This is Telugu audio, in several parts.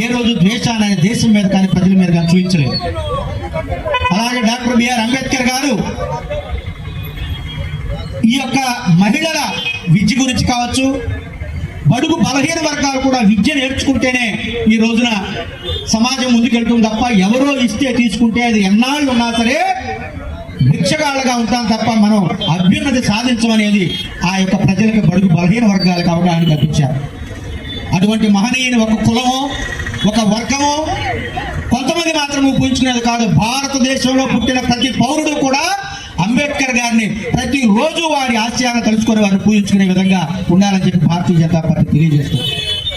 ఏ రోజు ద్వేషాన్ని ఆయన దేశం మీద కానీ ప్రజల మీద కానీ చూపించలేదు. అలాగే డాక్టర్ బిఆర్ అంబేద్కర్ గారు ఈ యొక్క మహిళల విద్య గురించి కావచ్చు బడుగు బలహీన వర్గాలు కూడా విద్య నేర్చుకుంటేనే ఈ రోజున సమాజం ముందుకెళ్తుంది తప్ప ఎవరో ఇస్తే తీసుకుంటే అది ఎన్నాళ్ళు ఉన్నా సరే భిక్షగాళ్ళగా ఉంటాం తప్ప మనం అభ్యున్నతి సాధించమనేది ఆ యొక్క ప్రజలకు బడుగు బలహీన వర్గాలకు అవగాహన కల్పించారు. అటువంటి మహనీయుని ఒక కులమో ఒక వర్గమో కొంతమంది మాత్రం పూజించుకునేది కాదు. భారతదేశంలో పుట్టిన ప్రతి పౌరుడు కూడా అంబేద్కర్ గారిని ప్రతి రోజు వారి ఆశయాలను తెలుసుకొని వారిని పూజించుకునే విధంగా ఉండాలని చెప్పి భారతీయ జనతా పార్టీ తెలియజేస్తుంది.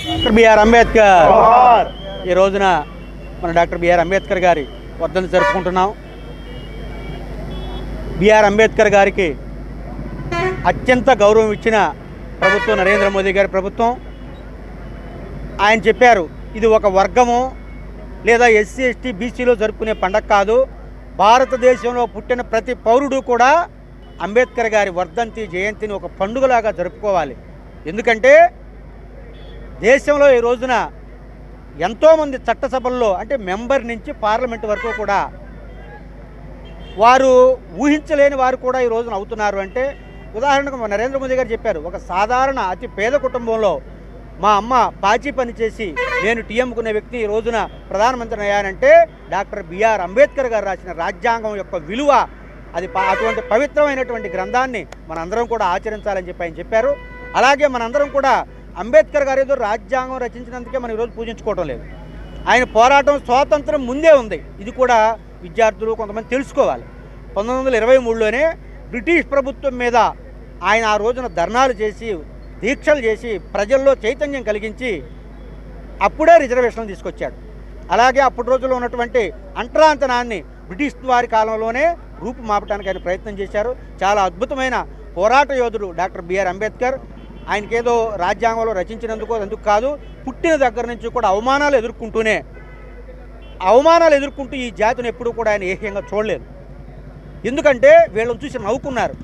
Doctor BR Ambedkar. ఈ రోజున మన డాక్టర్ బిఆర్ అంబేద్కర్ గారి వర్ధని జరుపుకుంటున్నాం. బిఆర్ అంబేద్కర్ గారికి అత్యంత గౌరవం ఇచ్చిన ప్రభుత్వం నరేంద్ర మోదీ గారి ప్రభుత్వం. ఆయన చెప్పారు ఇది ఒక వర్గము లేదా ఎస్సీ ఎస్టీ బీసీలో జరుపుకునే పండగ కాదు. భారతదేశంలో పుట్టిన ప్రతి పౌరుడు కూడా అంబేద్కర్ గారి వర్ధంతి జయంతిని ఒక పండుగలాగా జరుపుకోవాలి. ఎందుకంటే దేశంలో ఈ రోజున ఎంతోమంది చట్టసభల్లో అంటే మెంబర్ నుంచి పార్లమెంట్ వరకు కూడా వారు ఊహించలేని వారు కూడా ఈ రోజున అవుతున్నారు. అంటే ఉదాహరణకు నరేంద్ర మోదీ గారు చెప్పారు ఒక సాధారణ అతి పేద కుటుంబంలో మా అమ్మ పాచి పని చేసి నేను టీఎంకునే వ్యక్తి ఈ రోజున ప్రధానమంత్రిని అయ్యానంటే డాక్టర్ బిఆర్ అంబేద్కర్ గారు రాసిన రాజ్యాంగం యొక్క విలువ అది అటువంటి పవిత్రమైనటువంటి గ్రంథాన్ని మనందరం కూడా ఆచరించాలని చెప్పి ఆయన చెప్పారు. అలాగే మనందరం కూడా అంబేద్కర్ గారు ఏదో రాజ్యాంగం రచించినందుకే మనం ఈరోజు పూజించుకోవడం లేదు. ఆయన పోరాటం స్వాతంత్రం ముందే ఉంది. ఇది కూడా విద్యార్థులు కొంతమంది తెలుసుకోవాలి. పంతొమ్మిది వందల ఇరవై మూడులోనే బ్రిటిష్ ప్రభుత్వం మీద ఆయన ఆ రోజున ధర్నాలు చేసి దీక్షలు చేసి ప్రజల్లో చైతన్యం కలిగించి అప్పుడే రిజర్వేషన్లు తీసుకొచ్చాడు. అలాగే అప్పటి రోజుల్లో ఉన్నటువంటి అంటరాంతనాన్ని బ్రిటిష్ వారి కాలంలోనే రూపుమాపటానికి ఆయన ప్రయత్నం చేశారు. చాలా అద్భుతమైన పోరాట యోధుడు డాక్టర్ బిఆర్ అంబేద్కర్. ఆయనకేదో రాజ్యాంగంలో రచించినందుకు అందుకు కాదు పుట్టిన దగ్గర నుంచి కూడా అవమానాలు ఎదుర్కొంటూనే అవమానాలు ఎదుర్కొంటూ ఈ జాతిని ఎప్పుడూ కూడా ఆయన ఏహ్యంగా చూడలేదు. ఎందుకంటే వీళ్ళని చూసి నవ్వుకున్నారు.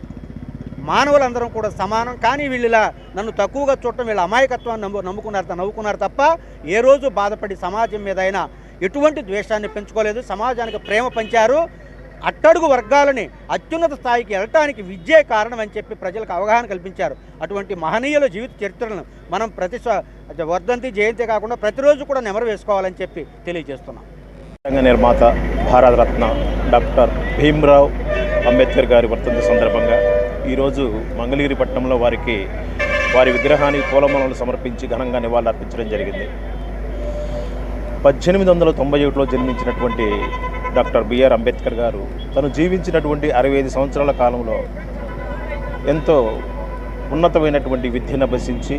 మానవులందరం కూడా సమానం. కానీ వీళ్ళు ఇలా నన్ను తక్కువగా చూడటం వీళ్ళ అమాయకత్వాన్ని నమ్ము నమ్ముకున్నారు నవ్వుకున్నారు తప్ప ఏ రోజు బాధపడి సమాజం మీద అయినా ఎటువంటి ద్వేషాన్ని పెంచుకోలేదు. సమాజానికి ప్రేమ పంచారు. అట్టడుగు వర్గాలని అత్యున్నత స్థాయికి వెళ్ళటానికి విద్యే కారణం అని చెప్పి ప్రజలకు అవగాహన కల్పించారు. అటువంటి మహనీయుల జీవిత చరిత్రలను మనం ప్రతి వర్ధంతి జయంతి కాకుండా ప్రతిరోజు కూడా నెమరు వేసుకోవాలని చెప్పి తెలియజేస్తున్నాం. రంగ నిర్మాత భారతరత్న డాక్టర్ భీమ్రావ్ అంబేద్కర్ గారి వర్ధంతి సందర్భంగా ఈరోజు మంగళగిరి పట్టణంలో వారికి వారి విగ్రహానికి పూలమాలలు సమర్పించి ఘనంగా నివాళులర్పించడం జరిగింది. పద్దెనిమిది వందల తొంభై ఒకటిలో జన్మించినటువంటి డాక్టర్ బిఆర్ అంబేద్కర్ గారు తను జీవించినటువంటి అరవై ఐదు సంవత్సరాల కాలంలో ఎంతో ఉన్నతమైనటువంటి విద్యను అభ్యసించి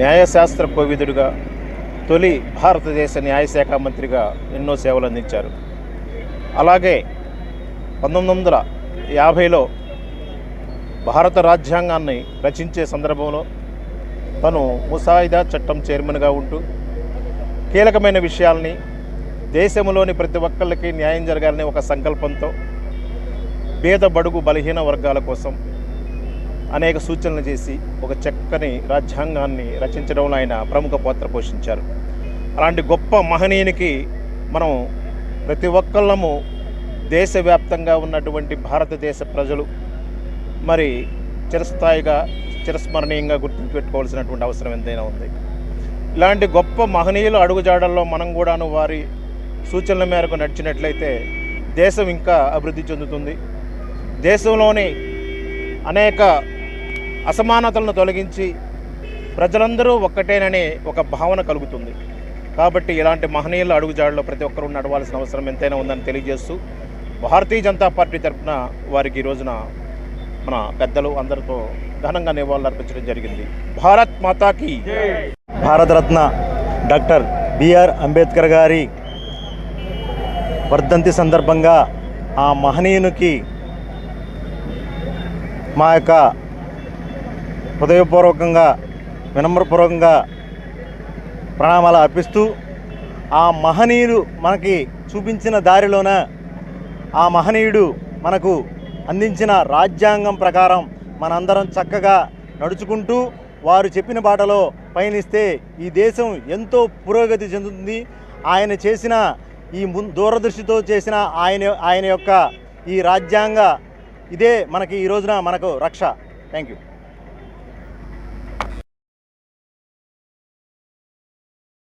న్యాయశాస్త్ర కోవిదుడిగా తొలి భారతదేశ న్యాయశాఖ మంత్రిగా ఎన్నో సేవలు అందించారు. అలాగే పంతొమ్మిది వందల యాభైలో భారత రాజ్యాంగాన్ని రచించే సందర్భంలో తను ముసాయిదా చట్టం చైర్మన్గా ఉంటూ కీలకమైన విషయాల్ని దేశంలోని ప్రతి ఒక్కళ్ళకి న్యాయం జరగాలనే ఒక సంకల్పంతో పేద బడుగు బలహీన వర్గాల కోసం అనేక సూచనలు చేసి ఒక చక్కని రాజ్యాంగాన్ని రచించడంలో ఆయన ప్రముఖ పాత్ర పోషించారు. అలాంటి గొప్ప మహనీయునికి మనం ప్రతి ఒక్కళ్ళము దేశవ్యాప్తంగా ఉన్నటువంటి భారతదేశ ప్రజలు మరి చిరస్థాయిగా చిరస్మరణీయంగా గుర్తుపెట్టుకోవాల్సినటువంటి అవసరం ఎంతైనా ఉంది. ఇలాంటి గొప్ప మహనీయుల అడుగుజాడల్లో మనం కూడాను వారి సూచనల మేరకు నడిచినట్లయితే దేశం ఇంకా అభివృద్ధి చెందుతుంది. దేశంలోని అనేక అసమానతలను తొలగించి ప్రజలందరూ ఒక్కటేననే ఒక భావన కలుగుతుంది. కాబట్టి ఇలాంటి మహనీయుల అడుగుజాడలో ప్రతి ఒక్కరూ నడవాల్సిన అవసరం ఎంతైనా ఉందని తెలియజేస్తూ భారతీయ జనతా పార్టీ తరఫున వారికి ఈ రోజున మన పెద్దలు అందరితో ఘనంగా నివాళులు అర్పించడం జరిగింది. భారత్ మాతాకి భారతరత్న డాక్టర్ బిఆర్ అంబేద్కర్ గారి వర్ధంతి సందర్భంగా ఆ మహనీయునికి మా యొక్క హృదయపూర్వకంగా వినమ్రపూర్వకంగా ప్రణామాలు అర్పిస్తూ ఆ మహనీయుడు మనకి చూపించిన దారిలోన ఆ మహనీయుడు మనకు అందించిన రాజ్యాంగం ప్రకారం మనందరం చక్కగా నడుచుకుంటూ వారు చెప్పిన బాటలో పయనిస్తే ఈ దేశం ఎంతో పురోగతి చెందుతుంది. ఆయన చేసిన ఈ ము దూరదృష్టితో చేసిన ఆయన ఆయన యొక్క ఈ రాజ్యాంగ ఇదే మనకి ఈ రోజున మనకు రక్ష. Thank you